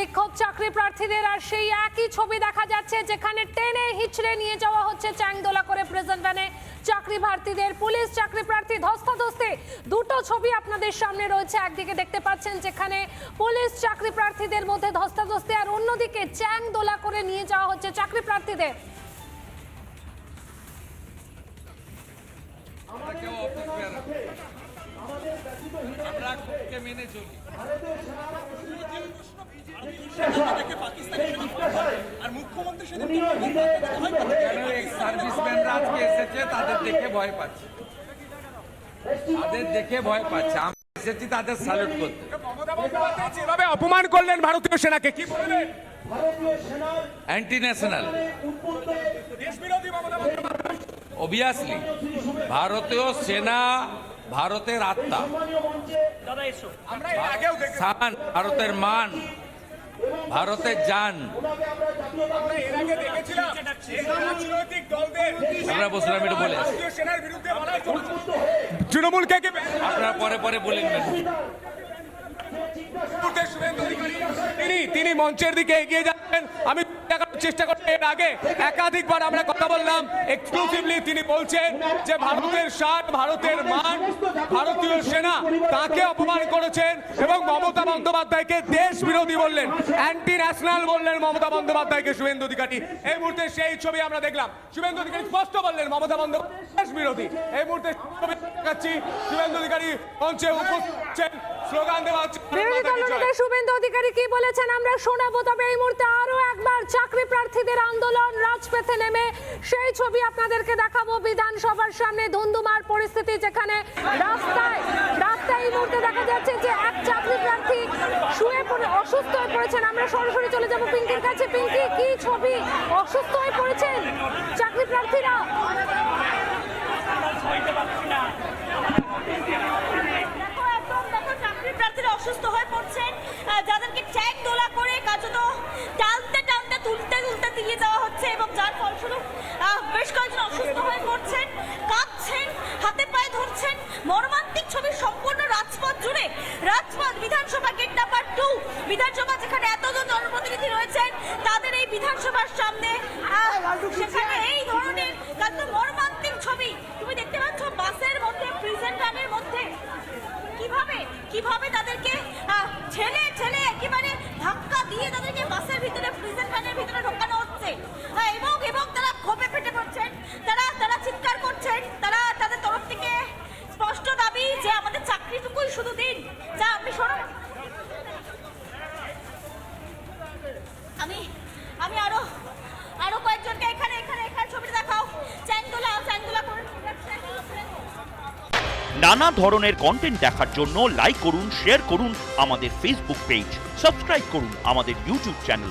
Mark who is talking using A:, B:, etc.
A: বিক্ষোভ চাকরি প্রার্থীদের, আর সেই একই ছবি দেখা যাচ্ছে যেখানে টেনে হিচড়ে নিয়ে যাওয়া হচ্ছে চ্যাংদোলা করে প্রেজেন্ট ভ্যানে চাকরি প্রার্থীদের, পুলিশ চাকরি প্রার্থী ধস্তাধস্তি। দুটো ছবি আপনাদের সামনে রয়েছে, একদিকে দেখতে পাচ্ছেন যেখানে পুলিশ চাকরি প্রার্থীদের মধ্যে ধস্তাধস্তি, আর অন্যদিকে চ্যাংদোলা করে নিয়ে যাওয়া হচ্ছে চাকরি প্রার্থীদের।
B: আমরা কেউ আমরা খুবকে মেনে চলি। সার্ভিসম্যানরা আজকে এসেছে তাদের দেখে ভয় পাচ্ছে। তাদের দেখে ভয় পাচ্ছে। আমি এসেছি তাদের স্যালুট করতে।
C: মমতা যেভাবে অপমান করলেন ভারতীয় সেনাকে কি বলবেন?
B: অ্যান্টি ন্যাশনাল অবভিয়াসলি ভারতীয় সেনা ভারতের আত্মা। স্থান ভারতের মান ভারতের যান
C: আমরা
B: বসলাম একটু বলে।
C: তৃণমূলকে
B: আপনারা পরে পরে বলে নেবেন
C: মুহূর্তে শুভেন্দু অধিকারী তিনি মঞ্চের দিকে এগিয়ে যাচ্ছেন। আমি চেষ্টা করছি, এর আগে একাধিকবার আমরা কথা বললাম এক্সক্লুসিভলি তিনি বলছেন যে ভারতের শান ভারতের মান, ভারতীয় সেনা তাকে অপমান করেছেন এবং মমতা বন্দ্যোপাধ্যায়কে দেশ বিরোধী বললেন অ্যান্টি ন্যাশনাল বললেন মমতা বন্দ্যোপাধ্যায়কে শুভেন্দু অধিকারী। এই মুহূর্তে সেই ছবি আমরা দেখলাম। শুভেন্দু অধিকারী স্পষ্ট বললেন, মমতা বন্দ্যোপাধ্যায় দেশ বিরোধী এই মুহূর্তে ছবি শুভেন্দু অধিকারী মঞ্চে উপস্থিত। স্লোগান দেওয়া হচ্ছে
A: শুভেন্দু অধিকারী কি বলেছেন? আমরা শোনাবো তবে এই মুহূর্তে আরও একবার চাকরি প্রার্থীদের আন্দোলন রাজপথে নেমে। সেই ছবি আপনাদেরকে দেখাবো বিধানসভার সামনে ধুন্ধুমার পরিস্থিতি যেখানে রাস্তায় রাস্তায় এই মুহূর্তে দেখা যাচ্ছে যে এক চাকরি প্রার্থী শুয়ে পড়ে অসুস্থ হয়ে পড়েছেন। আমরা সরাসরি চলে যাব পিঙ্কির কাছে। পিঙ্কি কি ছবি? অসুস্থ হয়ে পড়েছেন চাকরি প্রার্থীরা
D: দেখো একদম দেখো চাকরি প্রার্থীরা অসুস্থ হয়ে পড়ছেন আহ, যাদেরকে ট্যাগ দোলা করে কার্যত টানতে টানতে তুলতে তুলতে দিয়ে দেওয়া হচ্ছে এবং যার ফলস্বরূপ বেশ কয়েকজন অসুস্থ হয়ে পড়ছেন কাঁপছেন হাতে পায়ে ধরছেন। মর্মান্তিক ছবি সম্পূর্ণ রাজপথ জুড়ে। রাজপথ বিধানসভা গেট নাম্বার টু বিধানসভা যেখানে এতজন জনপ্রতিনিধি রয়েছেন, তাদের এই বিধানসভার সামনে সেখানে এই ধরনের কার্যত মর্মান্তিক ছবি। তুমি দেখতে পাচ্ছ বাসের মধ্যে প্রিজেন্ট ভ্যানের মধ্যে। কীভাবে কীভাবে তাদেরকে ঠেলে ঠেলে একেবারে ধাক্কা দিয়ে তাদেরকে বাসের ভিতরে প্রিজন ভ্যানের ভিতরে ঢোকানো হচ্ছে আহ, এবং এবং তারা ক্ষোভে ফেটে পড়ছেন। তারা তারা চিৎকার করছেন। তারা তাদের তরফ থেকে স্পষ্ট দাবি যে আমাদের চাকরিটুকুই শুধু দিন। যা শোনো আমি আমি আরও আরও কয়েকজনকে এখানে এখানে এখানে ছবিটা দেখাও। চ্যাংদোলা চ্যাংদোলা করে
E: নানা ধরনের কন্টেন্ট দেখার জন্য লাইক করুন শেয়ার করুন আমাদের ফেসবুক পেজ সাবস্ক্রাইব করুন আমাদের ইউটিউব চ্যানেল